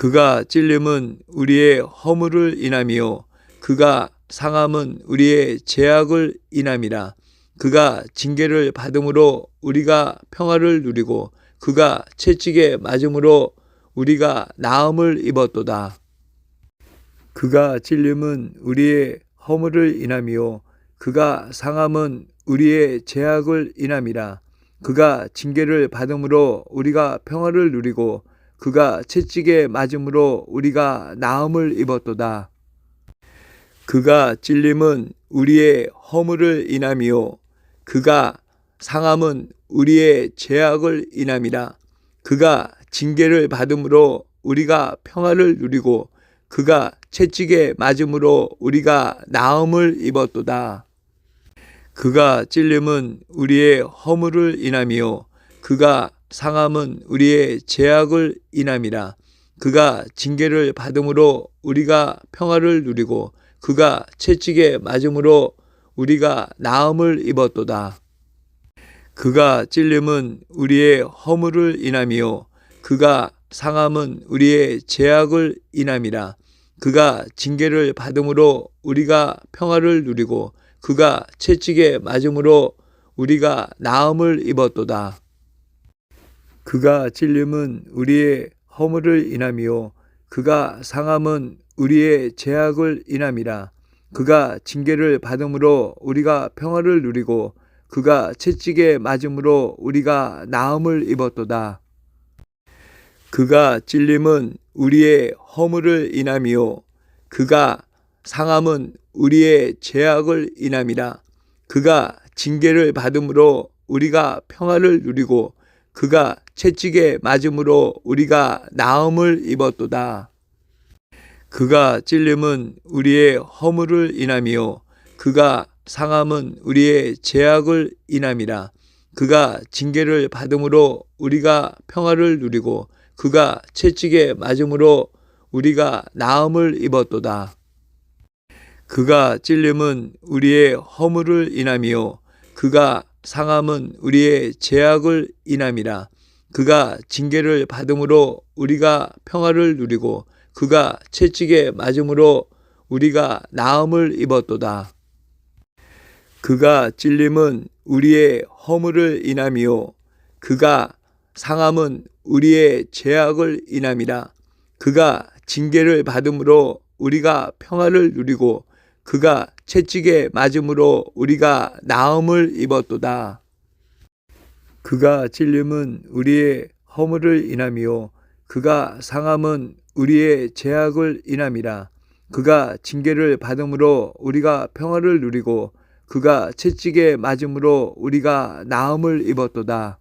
그가 찔림은 우리의 허물을 인함이요. 그가 상함은 우리의 죄악을 인함이라. 그가 징계를 받음으로 우리가 평화를 누리고 그가 채찍에 맞음으로 우리가 나음을 입었도다. 그가 찔림은 우리의 허물을 인함이요. 그가 상함은 우리의 죄악을 인함이라. 그가 징계를 받음으로 우리가 평화를 누리고 그가 채찍에 맞음으로 우리가 나음을 입었도다. 그가 찔림은 우리의 허물을 인함이요 그가 상함은 우리의 죄악을 인함이라 그가 징계를 받음으로 우리가 평화를 누리고 그가 채찍에 맞음으로 우리가 나음을 입었도다. 그가 찔림은 우리의 허물을 인함이요 그가 상함은 우리의 죄악을 인함이라 그가 징계를 받음으로 우리가 평화를 누리고 그가 채찍에 맞음으로 우리가 나음을 입었도다. 그가 찔림은 우리의 허물을 인함이요 그가 상함은 우리의 죄악을 인함이라 그가 징계를 받음으로 우리가 평화를 누리고 그가 채찍에 맞음으로 우리가 나음을 입었도다. 그가 찔림은 우리의 허물을 인함이요. 그가 상함은 우리의 죄악을 인함이라. 그가 징계를 받음으로 우리가 평화를 누리고 그가 채찍에 맞음으로 우리가 나음을 입었도다. 그가 찔림은 우리의 허물을 인함이요. 그가 상함은 우리의 죄악을 인함이라. 그가 징계를 받음으로 우리가 평화를 누리고 그가 채찍에 맞음으로 우리가 나음을 입었도다. 그가 찔림은 우리의 허물을 인함이요 그가 상함은 우리의 죄악을 인함이라 그가 징계를 받음으로 우리가 평화를 누리고 그가 채찍에 맞음으로 우리가 나음을 입었도다. 그가 찔림은 우리의 허물을 인함이요 그가 상함은 우리의 죄악을 인함이라 그가 징계를 받음으로 우리가 평화를 누리고 그가 채찍에 맞음으로 우리가 나음을 입었도다. 그가 찔림은 우리의 허물을 인함이요 그가 상함은 우리의 죄악을 인함이라 그가 징계를 받음으로 우리가 평화를 누리고 그가 채찍에 맞음으로 우리가 나음을 입었도다. 그가 찔림은 우리의 허물을 인함이요 그가 상함은 우리의 죄악을 인함이라 그가 징계를 받음으로 우리가 평화를 누리고 그가 채찍에 맞음으로 우리가 나음을 입었도다.